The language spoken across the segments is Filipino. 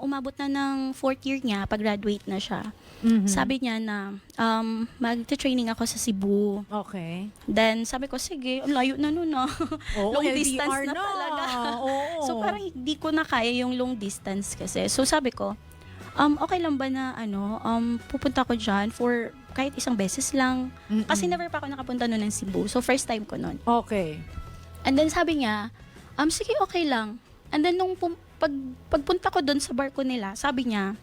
umabot na ng fourth year niya, pag-graduate na siya. Mhm. Sabi niya na, um, mag-training ako sa Cebu. Okay. Then, sabi ko, sige, ang layo na nun ah. Oo, long LDR distance na, na. talaga. Oo. So, parang hindi ko na kaya yung long distance kasi. So, sabi ko, um, okay lang ba na, ano, um, pupunta ko dyan for kahit isang beses lang. Mm-mm. Kasi never pa ako nakapunta nun ng Cebu. So, first time ko nun. Okay. And then, sabi niya, um, sige, okay lang. And then, nung pum- pag, pagpunta ko dun sa barko nila, sabi niya,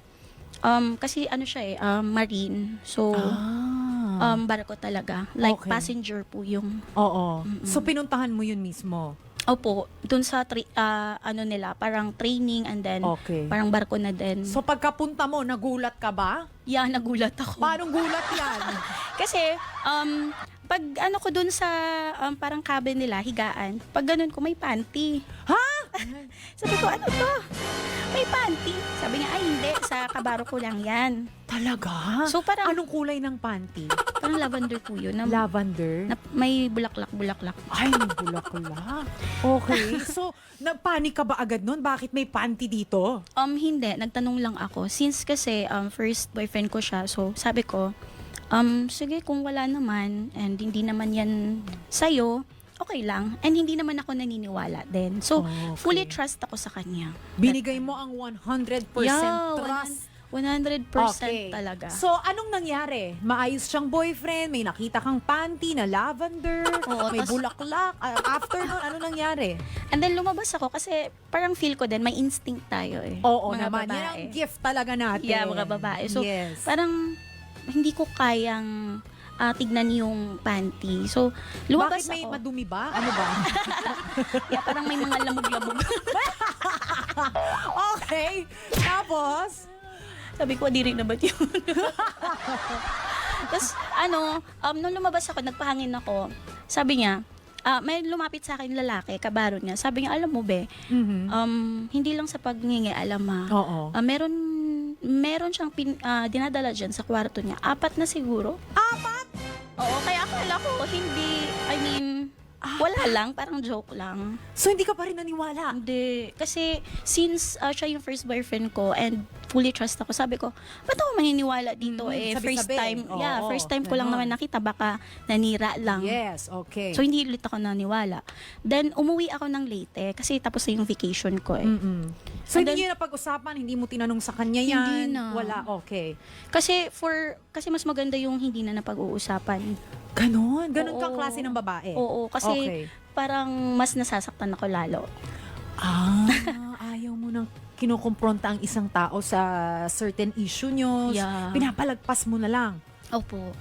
um, kasi ano siya eh, um, marine. So, ah. um, barko talaga. Like, Okay. passenger po yung, Oo. So, pinuntahan mo yun mismo? opo, dun sa, tri- ah, ano nila, parang training and then, Okay. parang barko na din. So, pagkapunta mo, nagulat ka ba? yeah, nagulat ako. Paano gulat yan? Kasi, um, pag ano ko dun sa um, parang cabin nila, higaan, pag ganun ko, may panty. ha? Sabi ko, ano to? May panty. Sabi niya, ay hindi, sa kabaro ko lang yan. Talaga? So parang, Anong kulay ng panty? parang lavender po yun. Na, Lavender? na may bulaklak-bulaklak. Ay, bulaklak. Okay. So, nagpanik ka ba agad nun? Bakit may panty dito? Um, hindi, nagtanong lang ako. Since kasi um, first boyfriend ko siya, so sabi ko, um, sige kung wala naman and hindi naman yan sa'yo, okay lang. And hindi naman ako naniniwala din. So, Okay. fully trust ako sa kanya. Binigay mo ang 100% Yeah, trust. 100% Okay. talaga. So, anong nangyari? Maayos siyang boyfriend, may nakita kang panty na lavender, Oo, may tas- bulaklak. Ah, after nun, ano nangyari? And then lumabas ako kasi parang feel ko din, may instinct tayo eh. Oo mga naman, babae. yan ang gift talaga natin. Yeah, mga babae. So, yes. Parang hindi ko kayang ah, tignan yung panty. So, lumabas Bakit may ako. madumi ba? Ano ba? yeah, parang may mga lamog-lamog. okay. Tapos, Sabi ko, di rin naman yun. Tapos, ano, um, nung lumabas ako, nagpahangin ako, sabi niya, ah, may lumapit sa akin lalaki, kabaro niya. Sabi niya, alam mo be, mhm. um, hindi lang sa pagningi, alam ma. Oo. Ah, meron meron siyang pin, ah, dinadala dyan sa kwarto niya. Apat na siguro. Apat? Oo, kaya akala ko hindi, I mean, wala lang, parang joke lang. So, hindi ka pa rin naniwala? Hindi. Kasi since ah, siya yung first boyfriend ko and fully trust ako, sabi ko, ba't ako maniniwala dito Mm, eh? sabi-sabi. First time, yeah, Oo, first time ko lang ganon. naman nakita, baka nanira lang. Yes, okay. So, hindi ulit ako naniwala. Then, umuwi ako ng late eh, kasi tapos na yung vacation ko eh. Mm-mm. So, And hindi then- niyo napag-usapan? Hindi mo tinanong sa kanya yan? Hindi na. Wala, okay. Kasi for, kasi mas maganda yung hindi na napag-uusapan. Ganon? Ganon Oo. kang klase ng babae? Oo, kasi Okay. parang mas nasasaktan ako lalo. Ah, ayaw mo nang kinukumpronta ang isang tao sa certain issue nyo. Yeah. Pinapalagpas mo na lang. Opo.